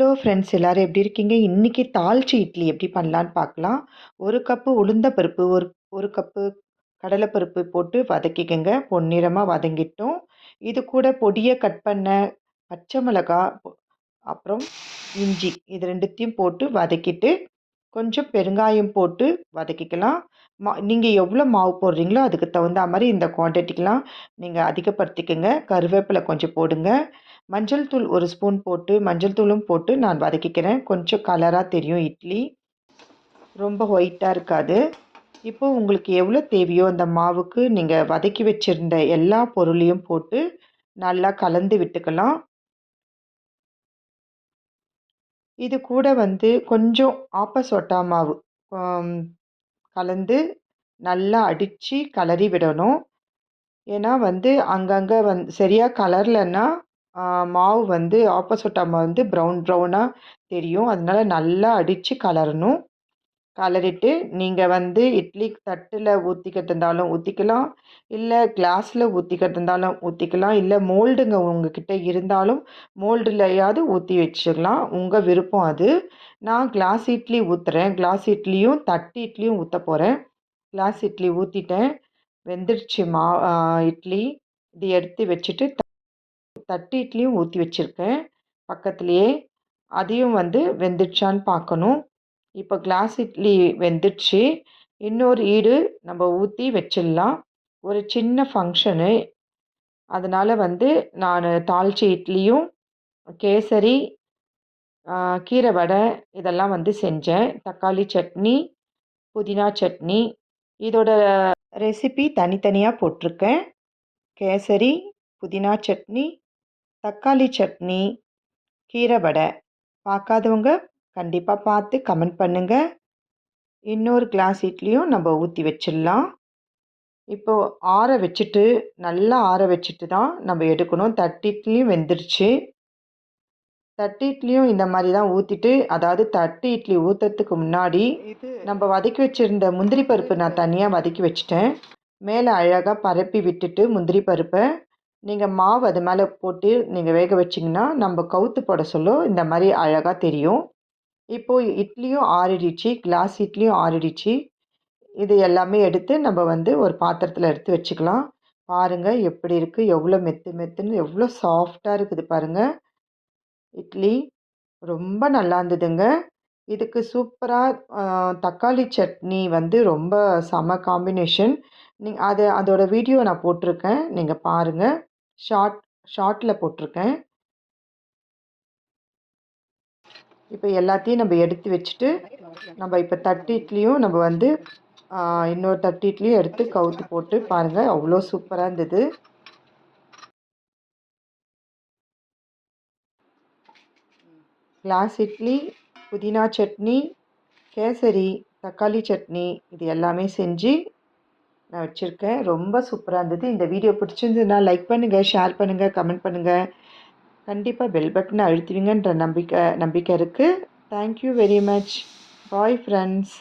Hello friends எல்லோரும் எப்படி இருக்கீங்க? இன்றைக்கி தாளிச்சி இட்லி எப்படி பண்ணலான்னு பார்க்கலாம். ஒரு கப்பு உளுந்த பருப்பு ஒரு ஒரு கப்பு கடலைப்பருப்பு போட்டு வதக்கிக்கோங்க. பொன்னிறமாக வதங்கிட்டோம். இது கூட பொடியை கட் பண்ண பச்சை மிளகா அப்புறம் இஞ்சி இது ரெண்டுத்தையும் போட்டு வதக்கிட்டு கொஞ்சம் பெருங்காயம் போட்டு வதக்கிக்கலாம். மா நீங்கள் எவ்வளோ மாவு போடுறீங்களோ அதுக்கு தகுந்த மாதிரி இந்த குவான்டிட்டிக்கெலாம் நீங்கள் அதிகப்படுத்திக்கங்க. கருவேப்பிலை கொஞ்சம் போடுங்க. மஞ்சள் தூள் ஒரு ஸ்பூன் போட்டு மஞ்சள் தூளும் போட்டு நான் வதக்கிக்கிறேன். கொஞ்சம் கலராக தெரியும் இட்லி. ரொம்ப ஒயிட்டாக இருக்காது. இப்போது உங்களுக்கு எவ்வளோ தேவையோ அந்த மாவுக்கு நீங்கள் வதக்கி வச்சுருந்த எல்லா பொருளையும் போட்டு நல்லா கலந்து விட்டுக்கலாம். இது கூட வந்து கொஞ்சம் ஆப்பசோட்டா மாவு கலந்து நல்லா அடித்து கலரி விடணும். ஏன்னா வந்து அங்கங்கே வந் சரியாக கலரலன்னா மாவு வந்து ஆப்போசிட் அம்மா வந்து ப்ரௌன் ப்ரௌனாக தெரியும். அதனால நல்லா அடித்து கலரணும் கலரிட்டு நீங்கள் வந்து இட்லி தட்டில் ஊற்றிக்கிட்டு இருந்தாலும் ஊற்றிக்கலாம் இல்லை கிளாஸில் ஊற்றிக்கிட்டு இருந்தாலும் ஊற்றிக்கலாம் இல்லை மோல்டுங்க உங்ககிட்ட இருந்தாலும் மோல்டுலையாவது ஊற்றி வச்சுக்கலாம் உங்கள் விருப்பம் அது. நான் கிளாஸ் இட்லி ஊற்றுறேன் கிளாஸ் இட்லியும் தட்டு இட்லியும் ஊற்ற போகிறேன் கிளாஸ் இட்லி ஊற்றிட்டேன் வெந்துடுச்சு மா இட்லி. இது எடுத்து வச்சுட்டு தட்டு இட்லியும் ஊற்றி வச்சுருக்கேன். பக்கத்துலேயே. அதையும் வந்து வெந்துடுச்சான்னு பார்க்கணும். இப்போ கிளாஸ் இட்லி வெந்துடுச்சு. இன்னொரு ஈடு நம்ம ஊற்றி வச்சிடலாம். ஒரு சின்ன ஃபங்க்ஷனு அதனால் வந்து நான் தாளிச்சி இட்லியும் கேசரி கீரை வடை இதெல்லாம் வந்து செஞ்சேன். தக்காளி சட்னி புதினா சட்னி. இதோட ரெசிபி தனித்தனியாக போட்டிருக்கேன். கேசரி புதினா சட்னி தக்காளி சட்னி கீரை வடை. பார்க்காதவங்க கண்டிப்பாக பார்த்து கமெண்ட் பண்ணுங்கள் இன்னொரு கிளாஸ் இட்லியும் நம்ம ஊற்றி வச்சிடலாம். இப்போது ஆற வச்சுட்டு நல்லா ஆற வச்சுட்டு தான் நம்ம எடுக்கணும். தட்டு இட்லியும் வெந்துருச்சு. தட்டு இட்லியும் இந்த மாதிரி தான் ஊற்றிட்டு அதாவது தட்டு இட்லி ஊற்றுறதுக்கு முன்னாடி நம்ம வதக்கி வச்சுருந்த முந்திரி பருப்பு நான் தனியாக வதக்கி வச்சுட்டேன். மேலே அழகாக பரப்பி விட்டுட்டு முந்திரி பருப்பை நீங்கள் மாவு அது மேலே போட்டு நீங்கள் வேக வச்சிங்கன்னா நம்ம கவுத்து போட சொல்ல இந்த மாதிரி அழகாக தெரியும். இப்போது இட்லியும் ஆறிடுச்சு கிளாஸ் இட்லியும் ஆறிடுச்சு. இது எல்லாமே எடுத்து நம்ம வந்து ஒரு பாத்திரத்தில் எடுத்து வச்சுக்கலாம். பாருங்கள் எப்படி இருக்குது எவ்வளோ மெத்து மெத்துன்னு எவ்வளோ சாஃப்டாக இருக்குது பாருங்கள் இட்லி ரொம்ப நல்லா இருந்ததுங்க. இதுக்கு சூப்பராக தக்காளி சட்னி வந்து ரொம்ப செம காம்பினேஷன் நீங்கள் அதை அதோடய வீடியோ நான் போட்டிருக்கேன். நீங்கள் பாருங்கள் ஷார்ட் ஷார்ட்டில் போட்டிருக்கேன். இப்போ எல்லாத்தையும் நம்ம எடுத்து வச்சுட்டு நம்ம இப்போ தட்டு இட்லியும் நம்ம வந்து இன்னொரு தட்டு இட்லியும் எடுத்து கவுத்து போட்டு பாருங்கள் அவ்வளோ சூப்பராக இருந்தது. கிளாஸ் இட்லி புதினா சட்னி கேசரி தக்காளி சட்னி இது எல்லாமே செஞ்சு நான் வச்சுருக்கேன். ரொம்ப சூப்பராக இருந்தது. இந்த வீடியோ பிடிச்சிருந்ததுன்னா லைக் பண்ணுங்கள் ஷேர் பண்ணுங்கள் கமெண்ட் பண்ணுங்கள் கண்டிப்பாக பெல் பட்டனை அழுத்துவீங்கன்ற நம்பிக்கை நம்பிக்கை இருக்குது thank you very much bye friends